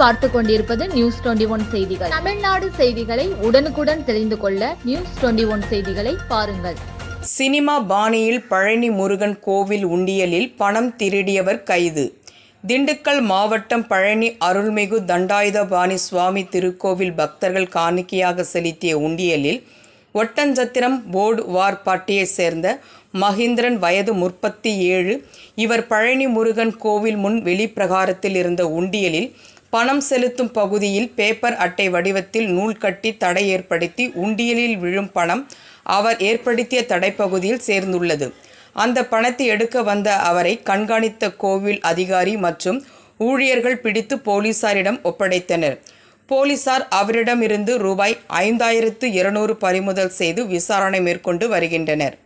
பார்த்து கொண்டிருப்பது news twenty one செய்திகள். தமிழ்நாடு செய்திகளை உடனுக்குடன் தெரிந்து கொள்ள நியூஸ் டுவெண்டி ஒன் செய்திகளை பாருங்கள். சினிமா பாணியில் பழனி முருகன் கோவில் உண்டியலில் பணம் திருடியவர் கைது. திண்டுக்கல் மாவட்டம் பழனி அருள்மிகு தண்டாயுதபாணி சுவாமி திருக்கோவில் பக்தர்கள் காணிக்கையாக செலுத்திய உண்டியலில் ஒட்டஞ்சத்திரம் போர்டு வார்பாட்டியைச் சேர்ந்த மகேந்திரன் வயது முப்பத்தி ஏழு. இவர் பழனி முருகன் கோவில் முன் வெளிப்பிரகாரத்தில் இருந்த உண்டியலில் பணம் செலுத்தும் பகுதியில் பேப்பர் அட்டை வடிவத்தில் நூல் கட்டி தடை ஏற்படுத்தி உண்டியலில் விழும் பணம் அவர் ஏற்படுத்திய தடைப்பகுதியில் சேர்ந்துள்ளது. அந்த பணத்தை எடுக்க வந்த அவரை கண்காணித்த கோவில் அதிகாரி மற்றும் ஊழியர்கள் பிடித்து போலீசாரிடம் ஒப்படைத்தனர். போலீசார் அவரிடமிருந்து ரூபாய் ஐந்தாயிரத்து இருநூறு பறிமுதல் செய்து விசாரணை மேற்கொண்டு வருகின்றனர்.